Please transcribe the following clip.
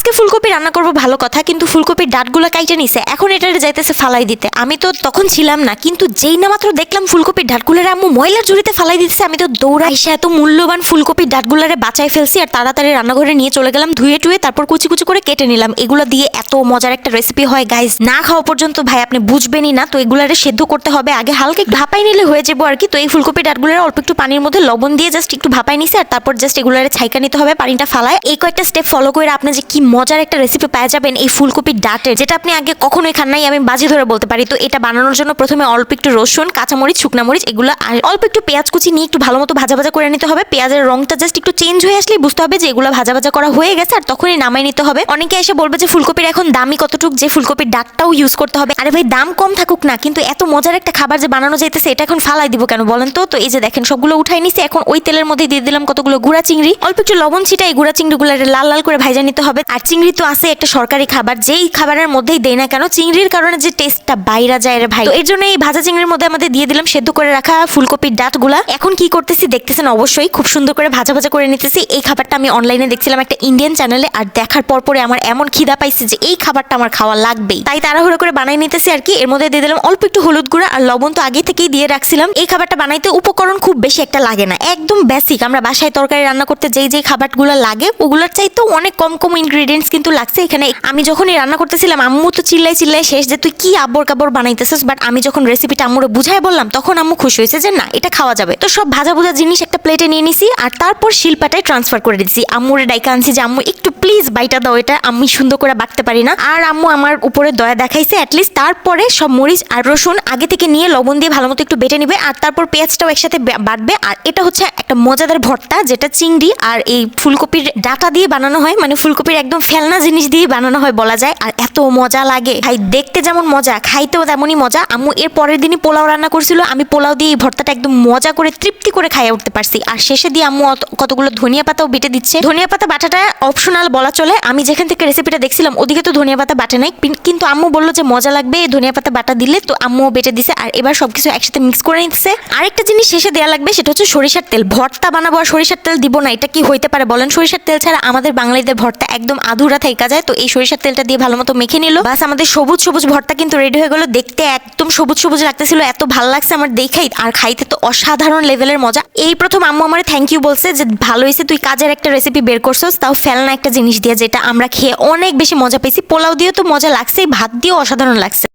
আজকে ফুলকপি রান্না করব ভালো কথা, কিন্তু ফুলকপির ডাটগুলো কাইটে নিছে। এখন এটা যাইতেছে ফালাই দিতে। আমি তো তখন ছিলাম না, কিন্তু যেই না মাত্র দেখলাম ফুলকপির ডাটগুলোরে আম্মু ময়লার ঝুড়িতে ফালাই দিতেছে, আমি তো দৌড়াই সে এত মূল্যবান ফুলকপির ডাটগুলোরে বাঁচাই ফেলছি আর তাড়াতাড়ি রান্নাঘরে নিয়ে চলে গেলাম, ধুয়ে টুয়ে তারপর কুচি কুচি করে কেটে নিলাম। এগুলো দিয়ে এত মজার একটা রেসিপি হয় গাইজ না খাওয়া পর্যন্ত ভাই আপনি বুঝবেনই না, তো এগুলারে সেদ্ধ করতে হবে। আগে হালকা ভাপাই নিলে হয়ে যাব আর কি। তো এই ফুলকপি ডাটগুলোরে অল্প একটু পানির মধ্যে লবণ দিয়ে জাস্ট একটু ভাপাই নিছে আর তারপর জাস্ট এগুলারে ছাইকা নিতে হবে, পানিটা ফালায়। এই কয়েকটা স্টেপ ফলো করে আপনি যে কি মজার একটা রেসিপি পেয়ে যাবেন এই ফুলকপির ডাটের যেটা আপনি আগে কখনোই খান নাই, আমি বাজি ধরে বলতে পারি। তো এটা বানানোর জন্য প্রথমে অল্প একটু রসুন, কাঁচামরিচ, শুকনা মরিচ, এগুলো আর অল্প একটু পেঁয়াজ কুচি নিয়ে একটু ভালো মতো ভাজা ভাজা করে নিতে হবে। পেঁয়াজের রংটা জাস্ট একটু চেঞ্জ হয়ে আসলেই বুঝতে হবে যে এগুলো ভাজা ভাজা করা হয়ে গেছে আর তখনই নামাই নিতে হবে। অনেকে এসে বলবে যে ফুলকপির এখন দামই কতটুক, যে ফুলকপির ডাকটাও ইউজ করতে হবে। আরে ভাই, দাম কম থাকুক না, কিন্তু এত মজার একটা খাবার যে বানানো যাইতেছে, এটা এখন ফালাই দিব কেন বলেন তো? তো এই যে দেখেন, সবগুলো উঠাই নিছি, এখন ওই তেলের মধ্যে দিয়ে দিলাম কতগুলো গুঁড়া চিংড়ি। অল্প একটু লবণ ছিটা, এই গুঁড়া চিংড়িগুলো লাল লাল করে ভাজা নিতে হবে। আর চিংড়ি তো আছে, একটা সরকারি খাবার, যেই খাবারের মধ্যেই দেয় না কেন, চিংড়ির কারণে যে টেস্টটা বাইরা যায় রে ভাই। তো এর জন্য এই ভাজা চিংড়ির মধ্যে আমাদের দিয়ে দিলাম সেদ্ধ করে রাখা ফুলকপির ডাটগুলা। এখন কি করতেছি দেখতেছেন, অবশ্যই খুব সুন্দর করে ভাজা ভাজা করে নিতেছি। এই খাবারটা আমি অনলাইনে দেখছিলাম একটা ইন্ডিয়ান চ্যানেলে আর দেখার পর পরে আমার এমন খিদা পাইছে যে এই খাবারটা আমার খাওয়া লাগবেই। তাই তাড়াহুড়ো করে বানাই নিতেছি আর কি। এর মধ্যে দিয়ে দিলাম অল্প একটু হলুদ গুঁড়া আর লবণ তো আগে থেকেই দিয়ে রাখছিলাম। এই খাবারটা বানাইতে উপকরণ খুব বেশি একটা লাগে না, একদম বেসিক আমরা বাসায় তরকারি রান্না করতে যেই যেই খাবারগুলো লাগে, ওগুলোর চাইতেও অনেক কম কম ইনগ্রিডিয়েন্টস কিন্তু লাগছে। এখানে আমি যখনই রান্না করতেছিলাম, আম্মু তো চিল্লাই চিল্লাই শেষ যে, তুই কি আব্বর কাবর বানাইতেছিস? বাট আমি যখন রেসিপিটা আম্মুরে বুঝাই বললাম, তখন আম্মু খুশি হয়েছে যে, না, এটা খাওয়া যাবে। তো সব ভাজা ভুজা জিনিস একটা প্লেটে নিয়ে নিছি, আর তারপর শিলপাটায় ট্রান্সফার করে দিচ্ছি আম্মুরে ডাইকা আনছি যে, আম্মু, একটু প্লিজ বাইটা দাও, এটা আমি সুন্দর করে বাটতে পারি না। আর আম্মু আমার উপরে দয়া দেখাইছে অ্যাটলিস্ট তারপরে সব মরিচ আর রসুন আগে থেকে নিয়ে লবণ দিয়ে ভালো মতো একটু বেটে নিবে, আর তারপর পেঁয়াজটাও একসাথে বাটবে। আর এটা হচ্ছে একটা মজাদার ভর্তা, যেটা চিংড়ি আর এই ফুলকপির ডাটা দিয়ে বানানো হয়। মানে ফুলকপির একদম ফেলনা জিনিস দিয়ে বানানো হয় বলা যায়, আর এত মজা লাগে। ভাই, দেখতে যেমন মজা, খাইতেও তেমনই মজা। আম্মু এর পরের দিনই পোলাও রান্না করছিল, আমি পোলাও দিয়ে এই ভর্তাটা একদম মজা করে তৃপ্তি করে খাইয়ে উঠতে পারছি। আর শেষে দিয়ে আম্মু কতগুলো ধনিয়া পাতাও বেটে দিচ্ছে। ধনিয়া পাতা বাটাটা অপশনাল বলা চলে। আমি যেখান থেকে রেসিপিটা দেখছিলাম, ওদিকে তো ধনিয়া পাতা বাটে নাই। কিন্তু আম্মু বলল যে মজা লাগবে এই ধনিয়া পাতা বাটা দিলে, তো আম্মু বেটে দিছে। আর এবার সবকিছু একসাথে মিক্স করে নিচ্ছে আরেকটা জিনিস শেষে দেওয়া লাগবে, সেটা হচ্ছে সরিষার তেল। ভর্তা বানাবো আর সরিষার তেল দিব না, এটা কি হইতে পারে বলেন? সরিষার তেল ছাড়া আমাদের বাঙালিদের ভর্তা একদম আধুরা থেকে যায়, তো এই সরিষার তেলটা দিয়ে ভালো মতো মেখে নিল। বাস আমাদের সবুজ সবুজ ভর্তা কিন্তু রেডি হয়ে গেল। দেখতে একদম সবুজ সবুজ লাগতেছিল, এত ভালো লাগছে আমার দেখাই। আর খাইতে তো অসাধারণ লেভেলের মজা। এই প্রথম আম্মু আমার থ্যাংক ইউ বলছে যে, ভালো হয়েছে, তুই কাজের একটা রেসিপি বের করছস, তাও ফেলনা একটা জিনিস দিয়ে, যেটা আমরা খেয়ে অনেক বেশি মজা পেয়েছি। পোলাও দিয়েও তো মজা লাগছে ভাত দিয়েও অসাধারণ লাগছে।